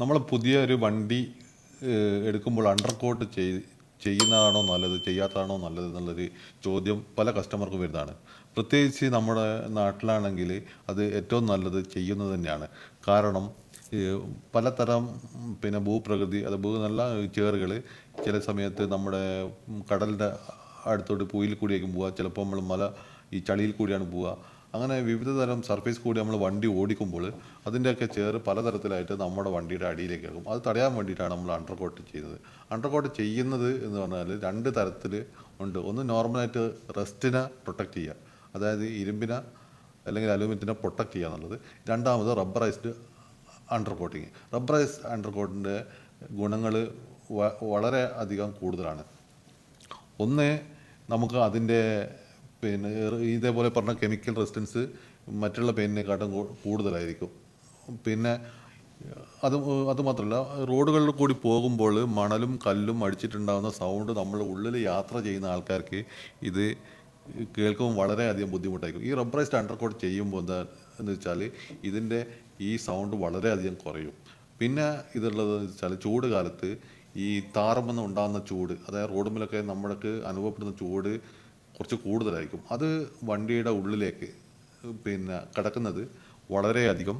നമ്മൾ പുതിയ ഒരു വണ്ടി എടുക്കുമ്പോൾ അണ്ടർ കോട്ട് ചെയ് ചെയ്യുന്നതാണോ നല്ലത് ചെയ്യാത്തതാണോ നല്ലത് എന്നുള്ളൊരു ചോദ്യം പല കസ്റ്റമർക്കും വരുന്നതാണ്. പ്രത്യേകിച്ച് നമ്മുടെ നാട്ടിലാണെങ്കിൽ അത് ഏറ്റവും നല്ലത് ചെയ്യുന്നത് തന്നെയാണ്. കാരണം പലതരം പിന്നെ ഭൂപ്രകൃതി അത് ഭൂ നല്ല ചേറുകൾ ചില സമയത്ത് നമ്മുടെ കടലിന്റെ അടുത്തോട്ട് പുയിൽ കൂടിയേക്കും പോവുക. ചിലപ്പോൾ നമ്മൾ മല ഈ ചളിയിൽ കൂടിയാണ് പോവുക. അങ്ങനെ വിവിധ തരം സർഫേസ് കൂടി നമ്മൾ വണ്ടി ഓടിക്കുമ്പോൾ അതിന്റെയൊക്കെ ചേറ് പലതരത്തിലായിട്ട് നമ്മുടെ വണ്ടിയുടെ അടിയിലേക്ക് ആകും. അത് തടയാൻ വേണ്ടിയിട്ടാണ് നമ്മൾ അണ്ടർകോട്ട് ചെയ്യുന്നത്. അണ്ടർകോട്ട് ചെയ്യുന്നത് എന്ന് പറഞ്ഞാൽ രണ്ട് തരത്തിൽ ഉണ്ട്. ഒന്ന് നോർമലായിട്ട് റെസ്റ്റിനെ പ്രൊട്ടക്റ്റ് ചെയ്യുക. അതായത് ഇരുമ്പിനെ അല്ലെങ്കിൽ അലൂമിനിയത്തിനെ പ്രൊട്ടക്റ്റ് ചെയ്യുക എന്നുള്ളത്. രണ്ടാമത് rubberised under coating rubberised under കോട്ടിന്റെ ഗുണങ്ങൾ വളരെ അധികം കൂടുതലാണ്. ഒന്ന് നമുക്ക് അതിന്റെ പിന്നെ ഇതേപോലെ പറഞ്ഞ കെമിക്കൽ റെസിസ്റ്റൻസ് മറ്റുള്ള പെയിനിനെക്കാട്ടും കൂടുതലായിരിക്കും. പിന്നെ അത് അതുമാത്രമല്ല റോഡുകളിൽ കൂടി പോകുമ്പോൾ മണലും കല്ലും അടിച്ചിട്ടുണ്ടാകുന്ന സൗണ്ട് നമ്മൾ ഉള്ളിൽ യാത്ര ചെയ്യുന്ന ആൾക്കാർക്ക് ഇത് കേൾക്കുമ്പോൾ വളരെയധികം ബുദ്ധിമുട്ടായിരിക്കും. ഈ റബ്ബറൈസ്ഡ് അണ്ടർകോട്ട് ചെയ്യുമ്പോൾ എന്താ എന്ന് വെച്ചാൽ ഇതിന്റെ ഈ സൗണ്ട് വളരെയധികം കുറയും. പിന്നെ ഇതുള്ളത് വെച്ചാൽ ചൂട് കാലത്ത് ഈ താറുമെന്ന് ഉണ്ടാകുന്ന ചൂട് അതായത് റോഡുമ്പിലൊക്കെ നമ്മൾക്ക് അനുഭവപ്പെടുന്ന ചൂട് കുറച്ച് കൂടുതലായിരിക്കും. അത് വണ്ടിയുടെ ഉള്ളിലേക്ക് പിന്നെ കിടക്കുന്നത് വളരെയധികം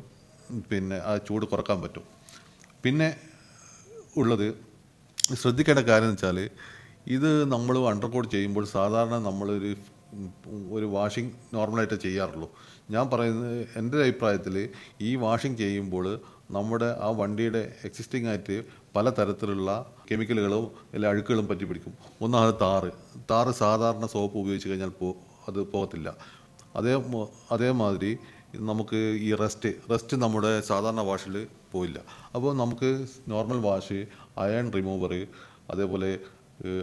പിന്നെ ആ ചൂട് കുറയ്ക്കാൻ പറ്റും. പിന്നെ ഉള്ളത് ശ്രദ്ധിക്കേണ്ട കാര്യം എന്ന് വെച്ചാൽ ഇത് നമ്മൾ അണ്ടർകോട്ട് ചെയ്യുമ്പോൾ സാധാരണ നമ്മളൊരു ഒരു വാഷിംഗ് നോർമലായിട്ട് ചെയ്യാറുള്ളൂ. ഞാൻ പറയുന്നത് എന്റെ അഭിപ്രായത്തിൽ ഈ വാഷിംഗ് ചെയ്യുമ്പോൾ നമ്മുടെ ആ വണ്ടിയുടെ എക്സിസ്റ്റിംഗ് ആയിട്ട് പല തരത്തിലുള്ള കെമിക്കലുകളും എല്ലാ അഴുക്കുകളും പറ്റി പിടിക്കും ഒന്നാമത് താറ് താറ് സാധാരണ സോപ്പ് ഉപയോഗിച്ച് കഴിഞ്ഞാൽ പോ അത് പോകത്തില്ല. അതേ അതേമാതിരി നമുക്ക് ഈ റെസ്റ്റ് റെസ്റ്റ് നമ്മുടെ സാധാരണ വാഷിൽ പോയില്ല. അപ്പോൾ നമുക്ക് നോർമൽ വാഷ് അയൺ റിമൂവർ അതേപോലെ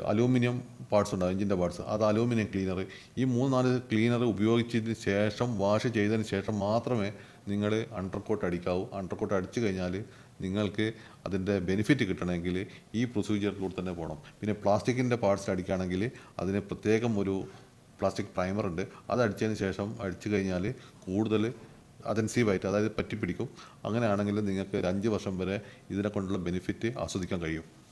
അലൂമിനിയം പാർട്സ് ഉണ്ട് എഞ്ചിന്റെ പാർട്സ്. അത് അലൂമിനിയം ക്ലീനർ. ഈ മൂന്ന് നാല് ക്ലീനർ ഉപയോഗിച്ചതിന് ശേഷം വാഷ് ചെയ്തതിന് ശേഷം മാത്രമേ നിങ്ങൾ അണ്ടർകോട്ട് അടിക്കാവൂ. അണ്ടർകോട്ട് അടിച്ചു കഴിഞ്ഞാൽ നിങ്ങൾക്ക് അതിന്റെ ബെനിഫിറ്റ് കിട്ടണമെങ്കിൽ ഈ പ്രൊസീജിയറിലൂടെ തന്നെ പോകണം. പിന്നെ പ്ലാസ്റ്റിക്കിന്റെ പാർട്സ് അടിക്കുകയാണെങ്കിൽ അതിന് പ്രത്യേകം ഒരു പ്ലാസ്റ്റിക് പ്രൈമർ ഉണ്ട്. അത് അടിച്ചതിന് ശേഷം അടിച്ചു കഴിഞ്ഞാൽ കൂടുതൽ അതൻസീവായിട്ട് അതായത് പറ്റിപ്പിടിക്കും. അങ്ങനെയാണെങ്കിൽ നിങ്ങൾക്ക് ഒരു അഞ്ച് വർഷം വരെ ഇതിനെ കൊണ്ടുള്ള ബെനിഫിറ്റ് ആസ്വദിക്കാൻ കഴിയും.